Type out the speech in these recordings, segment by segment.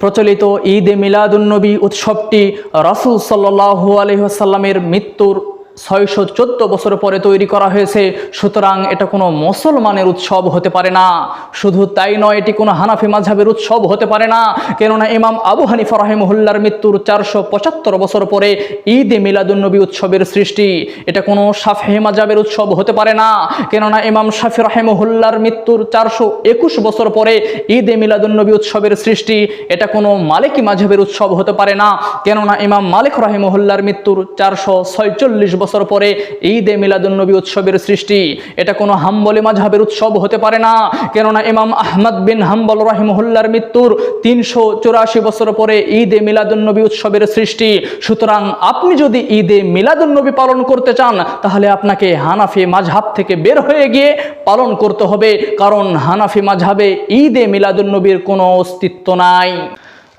প্রচলিত ঈদ মিলাদুন্নবী উৎসবটি রাসুল সাল্লাহু আলহিহাসাল্লামের মৃত্যুর ছয়শো চোদ্দ বছর পরে তৈরি করা হয়েছে। সুতরাং এটা কোনো মুসলমানের উৎসব হতে পারে না। শুধু তাই নয়, এটি কোনো হানাফি মাঝাবের উৎসব হতে পারে না। কেননা ইমাম আবু হানিফা রাহিমহুল্লার মৃত্যুর চারশো পঁচাত্তর বছর পরে ঈদ এ মিলাদুন্নবী উৎসবের সৃষ্টি। এটা কোনো সাফি মাঝহাবের উৎসব হতে পারে না। কেননা ইমাম শাফি রাহিমহুল্লার মৃত্যুর চারশো একুশ বছর পরে ঈদ এ মিলাদুন্নবী উৎসবের সৃষ্টি। এটা কোনো মালিকি মাঝাবের উৎসব হতে পারে না। কেননা ইমাম মালিক রাহিমহুল্লার মৃত্যুর চারশো ছয়চল্লিশ বছর পরে ঈদ এ মিলাদুন্নবী উৎসবের সৃষ্টি। এটা কোনো হাম্বলি মাঝহের উৎসব হতে পারে না। কেননা ইমাম আহমদ বিন হাম্বল রাহিমহুল্লার মৃত্যুর তিনশো চুরাশি বছর পরে ঈদ এ মিলাদুন্নবী উৎসবের সৃষ্টি। সুতরাং আপনি যদি ঈদ এ মিলাদুন্নবী পালন করতে চান, তাহলে আপনাকে হানাফি মাঝহাব থেকে বের হয়ে গিয়ে পালন করতে হবে। কারণ হানাফি মাঝহাবে ঈদ এ মিলাদুন্নবীর কোনো অস্তিত্ব নাই।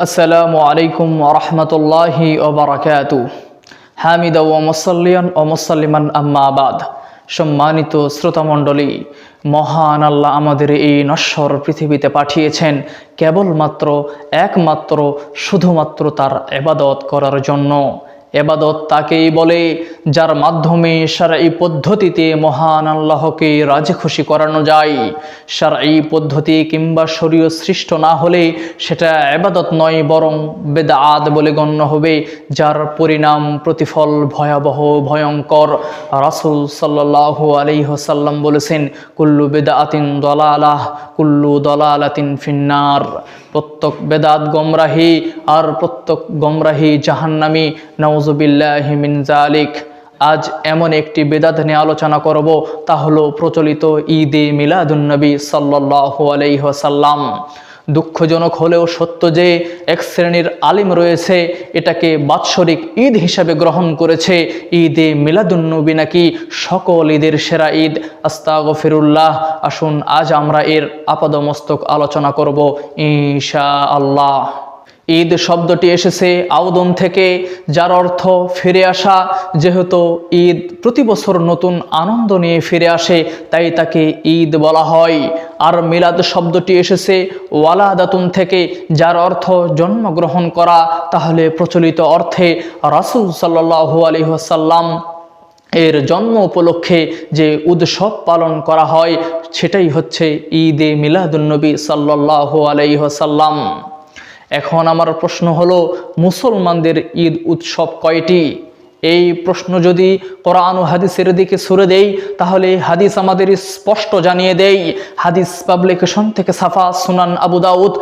আসসালামু আলাইকুম রহমতুল্লাহি ওবরাকাতু হামিদা ও মুসল্লিয়ান ও মুসল্লিমান আম্মাবাদ সম্মানিত শ্রোতামণ্ডলী, মহান আল্লাহ আমাদের এই নশ্বর পৃথিবীতে পাঠিয়েছেন কেবলমাত্র, একমাত্র, শুধুমাত্র তার এবাদত করার জন্য। এবাদত তাকেই বলে, যার মাধ্যমে সারাই পদ্ধতিতে মহান আল্লাহকে রাজি খুশি করানো যায়। সারাই পদ্ধতি কিংবা শরীয় সৃষ্ট না হলে সেটা এবাদত নয়, বরং বেদাত বলে গণ্য হবে, যার পরিণাম প্রতিফল ভয়াবহ, ভয়ঙ্কর। রাসুল সাল্লাহ আলি হোসাল্লাম বলেছেন, কুল্লু বেদাতিন দলালাহ, কুল্লু দলালাতিন ফিন্নার। প্রত্যেক বেদাত গমরাহি আর প্রত্যেক গমরাহি জাহান্নামি নওজুবিল্লাহি মিন জালিক আজ এমন একটি বেদাত নিয়ে আলোচনা করব, তা হলো প্রচলিত ঈদ এ মিলাদুন্নবী সাল্লাহ আলাইহি ওয়াসাল্লাম। দুঃখজনক হলেও সত্য যে এক শ্রেণির আলিম রয়েছে, এটাকে বাৎসরিক ঈদ হিসাবে গ্রহণ করেছে। ঈদে মিলাদুন্নবী নাকি সকল ঈদের সেরা ঈদ? আস্তাগফিরুল্লাহ, আসুন আজ আমরা এর আপাদমস্তক আলোচনা করব ইনশা আল্লাহ ঈদ শব্দটি এসেছে আউদন থেকে, যার অর্থ ফিরে আসা। যেহেতু ঈদ প্রতি বছর নতুন আনন্দ নিয়ে ফিরে আসে, তাই তাকে ঈদ বলা হয়। আর মিলাদ শব্দটি এসেছে ওয়ালাদাতুন থেকে, যার অর্থ জন্মগ্রহণ করা। তাহলে প্রচলিত অর্থে রাসুল সাল্লাহু আলহিহাসাল্লাম এর জন্ম উপলক্ষে যে উৎসব পালন করা হয়, সেটাই হচ্ছে ঈদে মিলাদুন্নবী সাল্লাহ আলাইহসাল্লাম এখন আমার প্রশ্ন হলো, মুসলমানদের ঈদ উৎসব কয়টি? এই প্রশ্ন যদি কোরআন ও হাদিসের দিকে সরে দেই, তাহলে হাদিস আমাদের স্পষ্ট জানিয়ে দেই। হাদিস পাবলিকেশন থেকে সাফা সুনান আবু দাউদ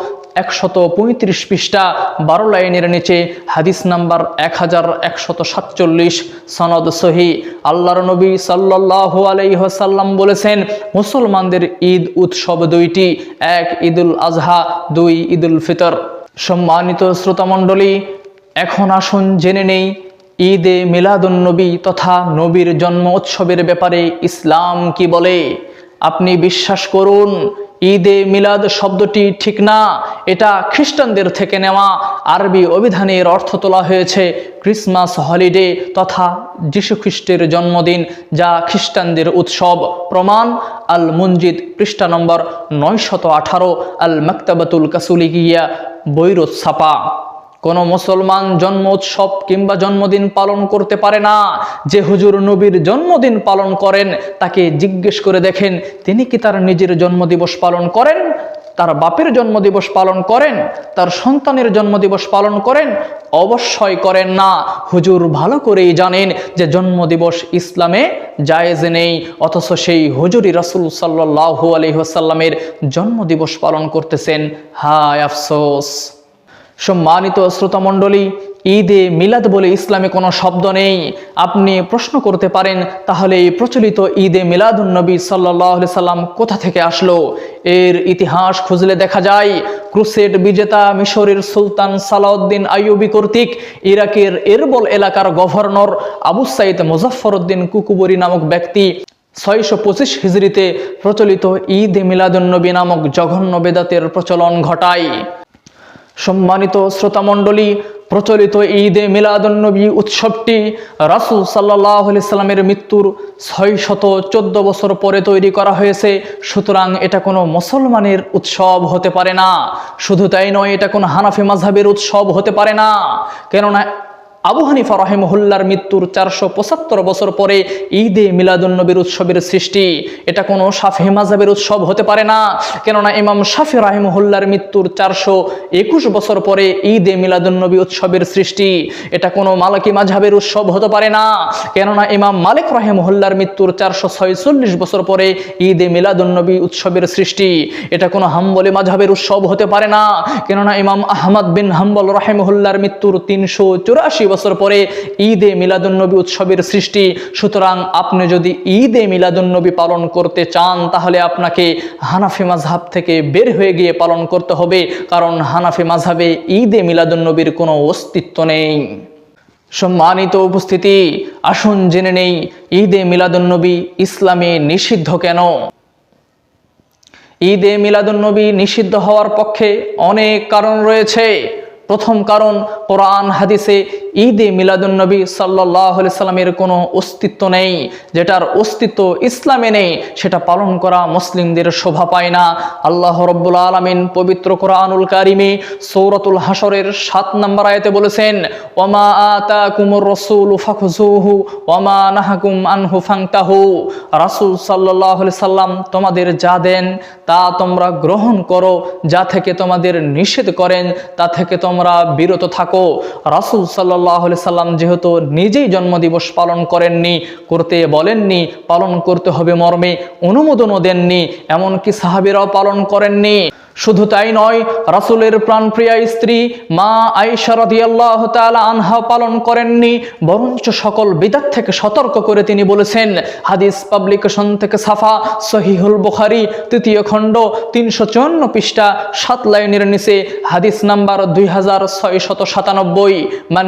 একশত পঁয়ত্রিশ পৃষ্ঠা, বারো লাইনের নিচে, হাদিস নাম্বার এক হাজার একশত সাতচল্লিশ, সনদ সহি। আল্লাহর নবী সাল্লাহ আলাইসাল্লাম বলেছেন, মুসলমানদের ঈদ উৎসব দুইটি, এক ঈদুল আজহা, দুই ঈদুল ফিতর। সম্মানিত শ্রোতামণ্ডলী, এখন আসুন জেনে নেই ঈদে মিলাদুন্নবী তথা নবীর জন্ম উৎসবের ব্যাপারে ইসলাম কি বলে। আপনি বিশ্বাস করুন ঈদে মিলাদ শব্দটি ঠিক না, এটা খ্রিস্টানদের থেকে নেওয়া। আরবি অভিধানের অর্থ তোলা হয়েছে ক্রিসমাস হলিডে তথা যীশুখ্রিস্টের জন্মদিন, যা খ্রিস্টানদের উৎসব। প্রমাণ আল মঞ্জিদ পৃষ্ঠা নম্বর নয়শত আঠারো আল মক্তাবাতুল কাসুলিগিয়া বৈরত ছাপা কোনো মুসলমান জন্ম উৎসব কিংবা জন্মদিন পালন করতে পারে না। যে হুজুর নবীর জন্মদিন পালন করেন, তাকে জিজ্ঞেস করে দেখেন, তিনি কি তার নিজের জন্মদিবস পালন করেন? তার বাপের জন্মদিবস পালন করেন? তার সন্তানের জন্মদিবস পালন করেন? অবশ্যই করেন না। হুজুর ভালো করেই জানেন যে জন্মদিবস ইসলামে জায়েজ নেই, অথচ সেই হুজুরি রাসুল সাল্লাহ আলহিহাসাল্লামের জন্মদিবস পালন করতেছেন। হায় আফসোস! সম্মানিত শ্রোতামণ্ডলী, ঈদে মিলাদ বলে ইসলামে কোনো শব্দ নেই। আপনি প্রশ্ন করতে পারেন, তাহলে এই প্রচলিত ঈদে মিলাদুন্নবী সাল্লাহ সাল্লাম কোথা থেকে আসলো? এর ইতিহাস খুঁজলে দেখা যায়, ক্রুসেড বিজেতা মিশরের সুলতান সালাউদ্দিন আইয়ুবি কর্তৃক ইরাকের এরবল এলাকার governor Abu Said Muzaffaruddin Kukburi নামক ব্যক্তি ছয়শো পঁচিশ হিজড়িতে প্রচলিত ঈদ মিলাদুন্নবী নামক জঘন্য বেদাতের প্রচলন ঘটায়। সম্মানিত শ্রোতামণ্ডলী, প্রচলিত ঈদে মিলাদুন্নবী উৎসবটি রাসুল সাল্লাহ সাল্লামের মৃত্যুর ছয় শত চোদ্দ বছর পরে তৈরি করা হয়েছে। সুতরাং এটা কোনো মুসলমানের উৎসব হতে পারে না। শুধু তাই নয়, এটা কোনো হানাফি মাঝহাবের উৎসব হতে পারে না। কেননা আবু হানিফা রহেমহুল্লার মৃত্যুর চারশো পঁচাত্তর বছর পরে ঈদে মিলাদুন্নবীর উৎসবের সৃষ্টি। এটা কোনো শাফি মাজাবের উৎসব হতে পারে না। কেননা ইমাম শাফি রাহিমহুল্লার মৃত্যুর চারশো একুশ বছর পরে ঈদে মিলাদুন্নবী উৎসবের সৃষ্টি। এটা কোনো মালাকি মাঝাবের উৎসব হতে পারে না। কেননা ইমাম মালিক রাহিমহুল্লার মৃত্যুর চারশো ছয়চল্লিশ বছর পরে ঈদে মিলাদুন্নবী উৎসবের সৃষ্টি। এটা কোনো হাম্বলি মাঝাবের উৎসব হতে পারে না। কেননা ইমাম আহমদ বিন হাম্বল রাহিমহুল্লার মৃত্যুর তিনশো চুরাশি বছর পরে ঈদে মিলাদুন্নবী উৎসবের সৃষ্টি। সুতরাং আপনি যদি ঈদে মিলাদুন্নবী পালন করতে চান, তাহলে আপনাকে হানাফি মাঝহাব থেকে বের হয়ে গিয়ে পালন করতে হবে, কারণ হানাফি মাঝহাবে ঈদে মিলাদুন্নবীর কোনো অস্তিত্ব নেই। সম্মানিত উপস্থিতি, আসুন জেনে নেই ঈদে মিলাদুন্নবী ইসলামে নিষিদ্ধ কেন? ঈদে মিলাদুন্নবী নিষিদ্ধ হওয়ার পক্ষে অনেক কারণ রয়েছে। প্রথম কারণ, কোরআন, হাদিসে ঈদে মিলাদুন্নবী সাল্লাহ সাল্লামের কোনো অস্তিত্ব নেই। যেটার অস্তিত্ব ইসলামে নেই, সেটা পালন করা মুসলিমদের শোভা পায় না। আল্লাহ রব্বুল আলমিন পবিত্র কোরআনুল কারিমে সৌরতুল হাসরের সাত নম্বর আয়তে বলেছেন, ওমা আতা কুমুর রসুল ফাখুজুহু ওমা নাহাকুম আনহু ফাংতাহু রাসুল সাল্লাহ সাল্লাম তোমাদের যা দেন, তা তোমরা গ্রহণ করো। যা থেকে তোমাদের নিষেধ করেন, তা থেকে তোমরা বিরত থাকো। রাসুল সাল্লাহ সাল্লাম যেহেতু নিজেই জন্মদিবস পালন করেননি, করতে বলেননি, পালন করতে হবে মর্মে অনুমোদনও দেননি, এমনকি সাহাবিরাও পালন করেননি। শুধু তাই নয়, রাসুলের প্রাণপ্রিয়া স্ত্রী মা আনহা পালন করেননি, বরঞ্চ সকল বিদাত থেকে সতর্ক করে তিনি বলেছেন, হাদিস পাবলিকেশন থেকে সাফা, সহিহুল বুখারি, তৃতীয় খণ্ড তিনশো চুয়ান্ন পৃষ্ঠা, সাত লাইনের নিচে, হাদিস নাম্বার দুই হাজার হাজার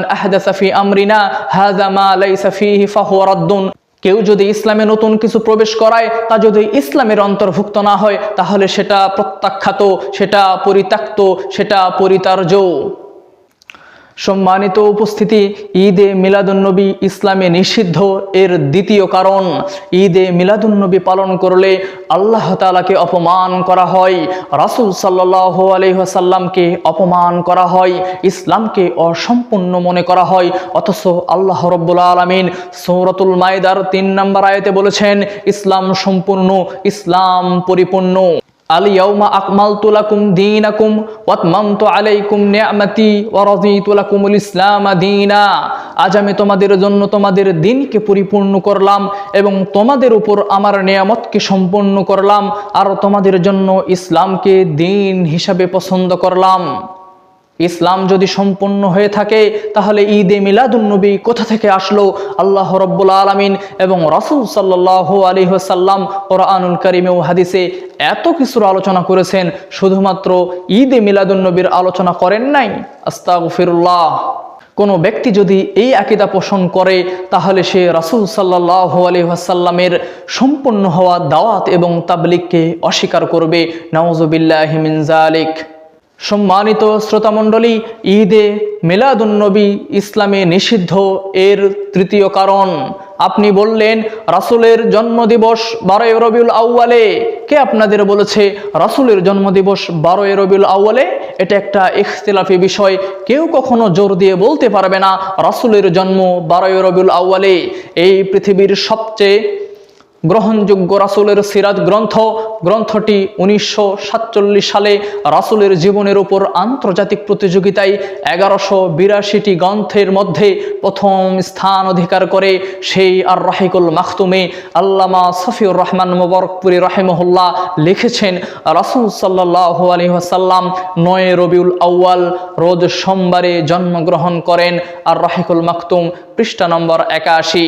আহদাসাফি আমরিনা কেউ যদি ইসলামে নতুন কিছু প্রবেশ করায়, তা যদি ইসলামের অন্তর্ভুক্ত না হয়, তাহলে সেটা প্রত্যাখ্যাত, সেটা পরিত্যক্ত, সেটা পরিতার্য। সম্মানিত উপস্থিতি, ঈদে মিলাদুন্নবী ইসলামে নিষিদ্ধ এর দ্বিতীয় কারণ। ঈদে মিলাদুন্নবী পালন করলে আল্লাহ তালাকে অপমান করা হয়, রাসুল সাল্লাহ আলহাসাল্লামকে অপমান করা হয়, ইসলামকে অসম্পূর্ণ মনে করা হয়। অথচ আল্লাহ রব্বুল আলমিন সৌরতুল মায়দার তিন নম্বর আয়তে বলেছেন, ইসলাম সম্পূর্ণ, ইসলাম পরিপূর্ণ। আলিয়াউমা আকমাল তুলাকুম দিন আকুম ওয়াতমামতু আলাইকুম নিয়ামতি ওয়ারজি তুলাকুমুল লাকুমুল ইসলাম দীনা। আজ আমি তোমাদের জন্য তোমাদের দিনকে পরিপূর্ণ করলাম এবং তোমাদের উপর আমার নিয়ামতকে সম্পূর্ণ করলাম আর তোমাদের জন্য ইসলামকে দিন হিসাবে পছন্দ করলাম। ইসলাম যদি সম্পূর্ণ হয়ে থাকে, তাহলে ঈদে মিলাদুন্নবী কোথা থেকে আসলো? আল্লাহ রব্বুল আলমিন এবং রসুল সাল্লাহ আলী সাল্লাম কোরআনুল করিমে ও হাদিসে এত কিছুর আলোচনা করেছেন, শুধুমাত্র ঈদে মিলাদুন্নবীর আলোচনা করেন নাই। আস্তাগফিরুল্লাহ। কোনো ব্যক্তি যদি এই আকিদা পোষণ করে, তাহলে সে রাসুল সাল্লাহ আলহাসাল্লামের সম্পূর্ণ হওয়া দাওয়াত এবং তাবলিককে অস্বীকার করবে। নওয়াজবিল্লাহ মিনজালিক সম্মানিত শ্রোতামণ্ডলী, ঈদে মিলাদুন্নবী ইসলামে নিষিদ্ধ এর তৃতীয় কারণ। আপনি বললেন, রাসুলের জন্মদিবস বারোই রবিউল আউ্বালে কে আপনাদের বলেছে, রাসুলের জন্মদিবস বারোই রবিউল আউ্বালে এটা একটা ইখতিলাফি বিষয়। কেউ কখনো জোর দিয়ে বলতে পারবে না, রাসুলের জন্ম বারোই রবিউল আউ্বালে এই পৃথিবীর সবচেয়ে গ্রহণযোগ্য রাসুলের সিরাজ গ্রন্থ, গ্রন্থটি উনিশশো সাতচল্লিশ সালে রাসুলের জীবনের উপর আন্তর্জাতিক প্রতিযোগিতায় এগারোশো বিরাশিটি গ্রন্থের মধ্যে প্রথম স্থান অধিকার করে সেই আর রাহিকুল মাখতুমে আল্লামা সফিউর রহমান মুবরকপুরি রাহেমহুল্লাহ লিখেছেন, রাসুল সাল্লাহ আলহিহাসাল্লাম নয় রবিউল আউ্য়াল রোজ সোমবারে জন্মগ্রহণ করেন আর রাহিকুল মাখতুম পৃষ্ঠা নম্বর একাশি।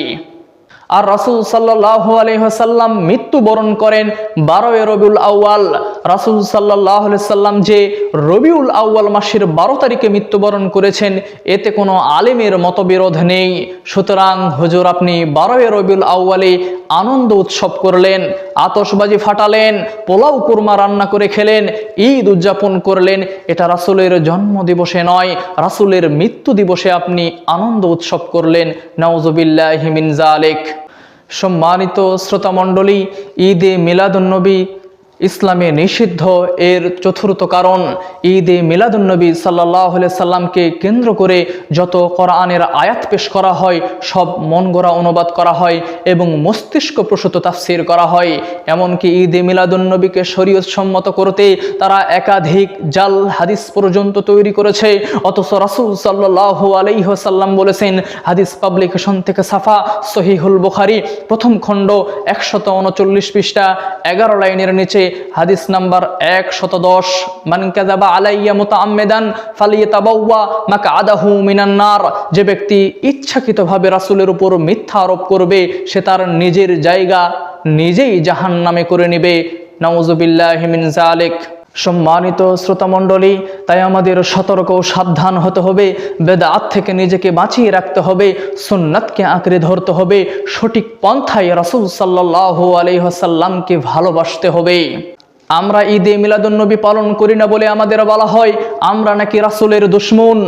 আর রাসুল সাল্লাহ আলহ্লাম মৃত্যুবরণ করেন বারোই রবিউল আউয়াল। রাসুল সাল্লাহ সাল্লাম যে রবিউল আউ্য়াল মাসের বারো তারিখে মৃত্যুবরণ করেছেন, এতে কোনো আলেমের মতবিরোধ নেই। সুতরাং হুজুর, আপনি বারোই রবিউল আউ্য়ালে আনন্দ উৎসব করলেন আতসবাজি ফাটালেন, পোলাও কুরমা রান্না করে খেলেন, ঈদ উদযাপন করলেন, এটা রাসুলের জন্ম দিবসে নয়, রাসুলের মৃত্যু দিবসে আপনি আনন্দ উৎসব করলেন। নওজবিল্লাহ হিমিন জালেক সম্মানিত শ্রোতামণ্ডলী, ঈদে মিলাদুন্নবী ইসলামে নিষিদ্ধ এর চতুর্থ কারণ, ঈদে মিলাদুন্নবী সাল্লাহ সাল্লামকে কেন্দ্র করে যত কোরআনের আয়াত পেশ করা হয়, সব মন গড়া অনুবাদ করা হয় এবং মস্তিষ্ক প্রসূত তাফসির করা হয়। এমনকি ঈদে মিলাদুন্নবীকে শরীয়ত সম্মত করতে তারা একাধিক জাল হাদিস পর্যন্ত তৈরি করেছে। অথচ রাসুল সাল্লাহ আলাইসাল্লাম বলেছেন, হাদিস পাবলিকেশন থেকে সাফা সহিহুল বুখারি প্রথম খণ্ড একশত উনচল্লিশ পৃষ্ঠা এগারো লাইনের নিচে হাদিস নাম্বার এক শত দশ, মান কাযাবা আলাইয়া মুতাআম্মিদান ফালিয়াতাবাওয়া মাকআদাহু মিনান্নার যে ব্যক্তি ইচ্ছাকৃতভাবে রাসুলের উপর মিথ্যা আরোপ করবে, সে তার নিজের জায়গা নিজেই জাহান নামে করে নেবে। বিল্লাহ মিন জালিক সম্মানিত শ্রোতামণ্ডলী, তাই আমাদের সতর্ক ও সাবধান হতে হবে, বেদাত থেকে নিজেকে বাঁচিয়ে রাখতে হবে, সুন্নাতকে আঁকড়ে ধরতে হবে, সঠিক পন্থায় রাসুল সাল্লাহ আলহ্লামকে ভালোবাসতে হবে। আমরা ঈদে মিলাদুন্নবী পালন করি না বলে আমাদের বলা হয়, আমরা নাকি রাসুলের দুশ্মন।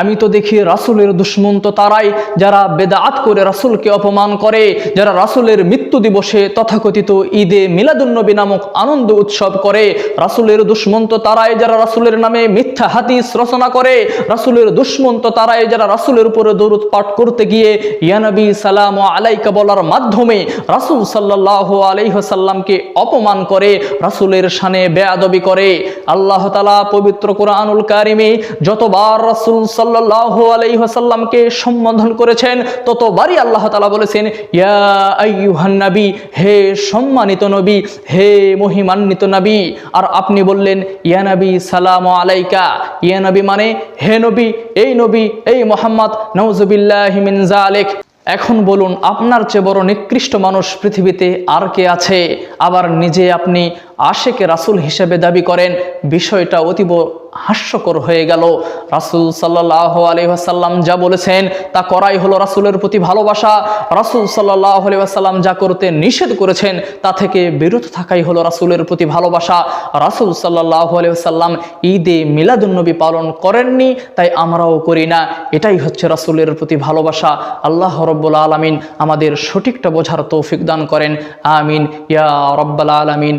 আমি তো দেখি রাসুলের দুশ্মন তো তারাই, যারা বেদাত করে রাসুলকে অপমান করে, যারা রাসুলের মৃত্যু দিবসে তথাকথিত ঈদে মিলাদুন্নবী নামক আনন্দ উৎসব করে, রাসুলের দুশ্মন তো তারাই যারা রাসুলের নামে মিথ্যা হাদিস রচনা করে, রাসুলের দুশ্মন তো তারাই যারা রাসুলের উপরে দরুদ পাঠ করতে গিয়ে ইয়ানবী সালাম আলাইকা বলার মাধ্যমে রাসুল সাল্লাহ আলাইহসাল্লামকে অপমান করে, রাসুলের শানে বেয়াদবি করে। আল্লাহ তালা পবিত্র কোরআনুল কারিমে যতবার রাসুল সাল্লাহ আলাইহসাল্লামকে সম্বোধন করেছেন, ততবারই আল্লাহ তালা বলেছেন, ইয়া নবী, হে সম্মানিত নবী, হে মহিমান্বিত নবী। আর আপনি বললেন, ইয়া নবী, সালাম আলাইকা। ইয়া নবী মানে হে নবী, এই নবী, এই মোহাম্মদ নওজবিল্লাহ মিন জালেক এখন বলুন, আপনার চেয়ে বড় নিকৃষ্ট মানুষ পৃথিবীতে আর কে আছে? আবার নিজে আপনি আশেকে রাসুল হিসেবে দাবি করেন, বিষয়টা অতীব হাস্যকর হয়ে গেল। রাসুল সাল্লাহ আলহাসাল্লাম যা বলেছেন, তা করাই হলো রাসুলের প্রতি ভালোবাসা। রাসুল সাল্লাহ আলহাসাল্লাম যা করতে নিষেধ করেছেন, তা থেকে বিরত থাকাই হলো রাসুলের প্রতি ভালোবাসা। রাসুল সাল্লাহ আলহাসাল্লাম ঈদে মিলাদুন্নবী পালন করেননি, তাই আমরাও করি না। এটাই হচ্ছে রাসুলের প্রতি ভালোবাসা। আল্লাহ রব্বুল আলমিন আমাদের সঠিকটা বোঝার তৌফিক দান করেন। আমিন। ইয়া রব্বাল আলমিন।